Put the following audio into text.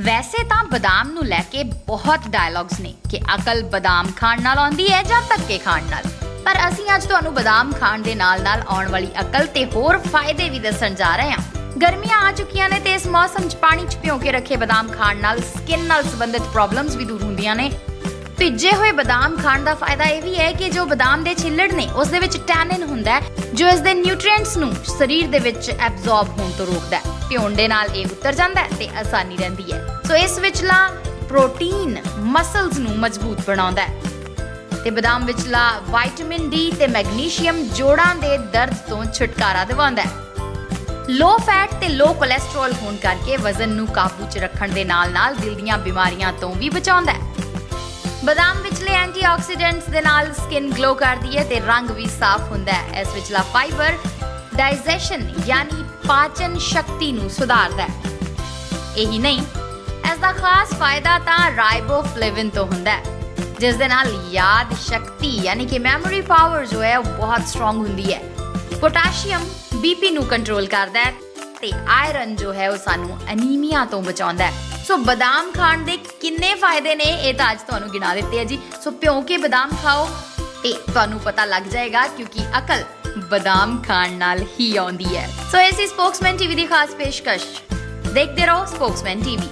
ਵੈਸੇ ਤਾਂ ਬਦਾਮ ਨੂੰ ਲੈ ਕੇ ਬਹੁਤ ਡਾਇਲੌਗਸ ਨੇ ਕਿ ਅਕਲ ਬਦਾਮ ਖਾਣ ਨਾਲ ਆਉਂਦੀ ਹੈ ਜਾਂ ਧੱਕੇ ਖਾਣ ਨਾਲ। ਪਰ ਅਸੀਂ ਅੱਜ ਤੁਹਾਨੂੰ ਬਦਾਮ ਖਾਣ ਦੇ ਨਾਲ-ਨਾਲ ਆਉਣ ਵਾਲੀ ਅਕਲ ਤੇ ਹੋਰ ਫਾਇਦੇ ਵੀ ਦੱਸਣ ਜਾ ਰਹੇ ਹਾਂ। ਗਰਮੀਆਂ ਆ ਚੁੱਕੀਆਂ ਨੇ ਤੇ ਇਸ ਮੌਸਮ 'ਚ ਪਾਣੀ 'ਚ ਭਿਓ ਕੇ ਰੱਖੇ ਬਦਾਮ ਖਾਣ ਨਾਲ ਸਕਿਨ ਨਾਲ ਸੰਬੰਧਿਤ ਪ੍ਰੋਬਲਮਸ ਵੀ ਦੂਰ ਹੁੰਦੀਆਂ ਨੇ। ਭਿੱਜੇ ਹੋਏ ਬਦਾਮ ਖਾਣ ਦਾ ਫਾਇਦਾ ਇਹ ਵੀ ਹੈ ਕਿ ਜੋ ਬਦਾਮ ਦੇ ਛਿੱਲੜ ਨੇ, ਉਸ ਦੇ ਵਿੱਚ ਟੈਨਿਨ ਹੁੰਦਾ ਹੈ, ਜੋ ਇਸ ਦੇ ਨਿਊਟ੍ਰੀਐਂਟਸ ਨੂੰ ਸਰੀਰ ਦੇ ਵਿੱਚ ਐਬਜ਼ੌਰਬ ਹੋਣ ਤੋਂ ਰੋਕਦਾ ਹੈ। ਭਿਉਣ ਦੇ ਨਾਲ ਇਹ ਉਤਰ ਜਾਂਦਾ ਹੈ ਤੇ ਆਸਾਨੀ ਰਹਿੰਦੀ ਹੈ। ਸੋ ਇਸ ਵਿਚਲਾ ਪ੍ਰੋਟੀਨ ਮਸਲਸ ਨੂੰ ਮਜ਼ਬੂਤ ਬਣਾਉਂਦਾ ਹੈ। ਤੇ ਬਦਾਮ ਵਿਚਲਾ ਵਿਟਾਮਿਨ ਡੀ ਤੇ ਮੈਗਨੀਸ਼ੀਅਮ ਜੋੜਾਂ ਦੇ ਦਰਦ ਤੋਂ ਛੁਟਕਾਰਾ ਦਿਵਾਉਂਦਾ ਹੈ। ਲੋ ਫੈਟ ਤੇ ਲੋ ਕੋਲੇਸਟ੍ਰੋਲ ਹੋਣ ਕਰਕੇ ਵਜ਼ਨ ਨੂੰ ਕਾਬੂ 'ਚ ਰੱਖਣ ਦੇ ਨਾਲ-ਨਾਲ ਦਿਲ ਦੀਆਂ ਬਿਮਾਰੀਆਂ ਤੋਂ ਵੀ ਬਚਾਉਂਦਾ ਹੈ। ਬਦਾਮ ਵਿਚਲੇ ਐਂਟੀਆਕਸੀਡੈਂਟਸ ਦੇ ਨਾਲ ਸਕਿਨ ਗਲੋ ਕਰਦੀ ਹੈ ਤੇ ਰੰਗ ਵੀ ਸਾਫ਼ ਹੁੰਦਾ ਹੈ। ਇਸ ਵਿਚਲਾ ਫਾਈਬਰ ਡਾਈਜੈਸ਼ਨ ਯਾਨੀ ਪਾਚਨ ਸ਼ਕਤੀ ਨੂੰ ਸੁਧਾਰਦਾ ਹੈ। ਇਹੀ ਨਹੀਂ ਇਸ ਦਾ ਖਾਸ ਫਾਇਦਾ ਤਾਂ ਰਾਈਬੋਫਲੇਵਿਨ ਤੋਂ ਹੁੰਦਾ ਹੈ, ਜਿਸ ਦੇ ਨਾਲ ਯਾਦ ਸ਼ਕਤੀ, ਯਾਨੀ ਕਿ ਮੈਮੋਰੀ ਪਾਵਰ ਜੋ ਹੈ, ਉਹ ਬਹੁਤ ਸਟਰੋਂਗ ਹੁੰਦੀ ਹੈ। ਪੋਟਾਸ਼ੀਅਮ ਬੀਪੀ ਨੂੰ ਕੰਟਰੋਲ ਕਰਦਾ ਹੈ ਤੇ ਆਇਰਨ ਜੋ ਹੈ, ਉਹ ਸਾਨੂੰ ਅਨੀਮੀਆ ਤੋਂ ਬਚਾਉਂਦਾ ਹੈ। ਸੋ ਬਦਾਮ ਖਾਣ ਦੇ ਕਿੰਨੇ ਫਾਇਦੇ ਨੇ, ਇਹ ਤਾਂ ਅੱਜ ਤੁਹਾਨੂੰ ਗਿਣਾ ਦਿੱਤੇ ਆ ਜੀ। ਸੋ ਭਿਉਂ ਕੇ ਬਦਾਮ ਖਾਓ ਤੇ ਤੁਹਾਨੂੰ ਪਤਾ ਲੱਗ ਜਾਏਗਾ ਕਿਉਂਕਿ ਅਕਲ ਬਦਾਮ ਖਾਣ ਨਾਲ ਹੀ ਆਉਂਦੀ ਹੈ। ਸੋ ਐਸੀ ਸਪੋਕਸਮੈਨ ਟੀਵੀ ਦੀ ਖਾਸ ਪੇਸ਼ਕਸ਼। ਦੇਖਦੇ ਰਹੋ ਸਪੋਕਸਮੈਨ ਟੀਵੀ